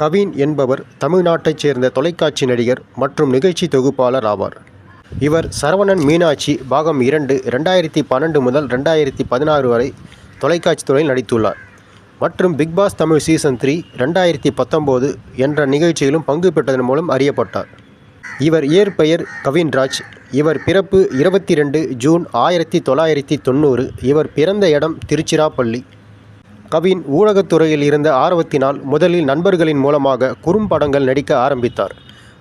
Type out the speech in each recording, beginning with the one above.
கவின் என்பவர் தமிழ்நாட்டைச் சேர்ந்த தொலைக்காட்சி நடிகர் மற்றும் நிகழ்ச்சி தொகுப்பாளர் ஆவார். இவர் சரவணன் மீனாட்சி பாகம் இரண்டு ரெண்டாயிரத்தி பன்னெண்டு முதல் ரெண்டாயிரத்தி பதினாறு வரை தொலைக்காட்சி துறையில் நடித்துள்ளார். மற்றும் Bigg Boss Tamil season three ரெண்டாயிரத்தி பத்தொம்போது என்ற நிகழ்ச்சியிலும் பங்கு பெற்றதன் மூலம் அறியப்பட்டார். இவர் இயற்பெயர் கவின்ராஜ். இவர் பிறப்பு இருபத்தி ரெண்டு ஜூன் ஆயிரத்தி தொள்ளாயிரத்தி தொண்ணூறு. இவர் பிறந்த இடம் திருச்சிராப்பள்ளி. கவின் ஊடகத்துறையில் இருந்த ஆர்வத்தினால் முதலில் நண்பர்களின் மூலமாக குறும்படங்கள் நடிக்க ஆரம்பித்தார்.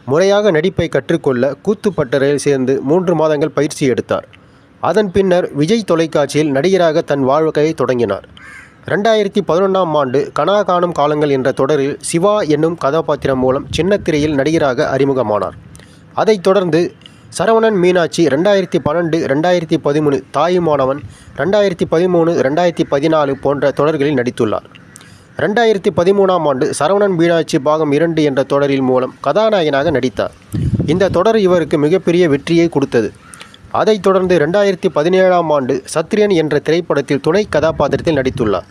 முறையாக நடிப்பை கற்றுக்கொள்ள கூத்துப்பட்டறையில் சேர்ந்து மூன்று மாதங்கள் பயிற்சி எடுத்தார். அதன் பின்னர் விஜய் தொலைக்காட்சியில் நடிகராக தன் வாழ்க்கையை தொடங்கினார். ரெண்டாயிரத்தி பதினொன்றாம் ஆண்டு கனா காணும் காலங்கள் என்ற தொடரில் சிவா என்னும் கதாபாத்திரம் மூலம் சின்னத்திரையில் நடிகராக அறிமுகமானார். அதைத் தொடர்ந்து சரவணன் மீனாட்சி ரெண்டாயிரத்தி பன்னெண்டு ரெண்டாயிரத்தி பதிமூணு தாயுமானவன் ரெண்டாயிரத்தி பதிமூணு ரெண்டாயிரத்தி பதினாலு போன்ற தொடர்களில் நடித்துள்ளார். ரெண்டாயிரத்தி பதிமூணாம் ஆண்டு சரவணன் மீனாட்சி பாகம் இரண்டு என்ற தொடரில் மூலம் கதாநாயகனாக நடித்தார். இந்த தொடர் இவருக்கு மிகப்பெரிய வெற்றியை கொடுத்தது. அதைத் தொடர்ந்து ரெண்டாயிரத்தி பதினேழாம் ஆண்டு சத்ரியன் என்ற திரைப்படத்தில் துணை கதாபாத்திரத்தில் நடித்துள்ளார்.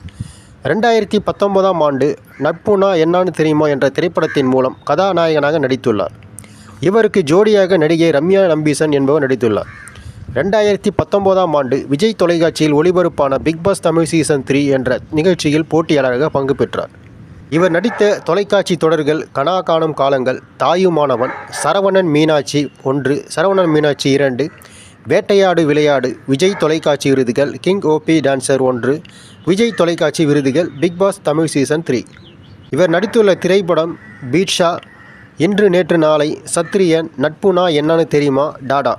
ரெண்டாயிரத்தி பத்தொன்பதாம் ஆண்டு நட்புனா என்னான்னு தெரியுமா என்ற திரைப்படத்தின் மூலம் கதாநாயகனாக நடித்துள்ளார். இவருக்கு ஜோடியாக நடிகை ரம்யா நம்பீசன் என்பவர் நடித்துள்ளார். ரெண்டாயிரத்தி பத்தொம்போதாம் ஆண்டு விஜய் தொலைக்காட்சியில் ஒளிபரப்பான Bigg Boss Tamil season three என்ற நிகழ்ச்சியில் போட்டியாளராக பங்கு பெற்றார். இவர் நடித்த தொலைக்காட்சி தொடர்கள் கனா காணும் காலங்கள் தாயுமானவன் சரவணன் மீனாட்சி ஒன்று சரவணன் மீனாட்சி இரண்டு வேட்டையாடு விளையாடு விஜய் தொலைக்காட்சி விருதுகள் கிங் ஓபி டான்சர் ஒன்று விஜய் தொலைக்காட்சி விருதுகள் Bigg Boss Tamil season three. இவர் நடித்துள்ள திரைப்படம் பீட்ஷா இன்று நேற்று நாளை சத்ரியன் நட்புனா என்னன்னு தெரியுமா? டாடா.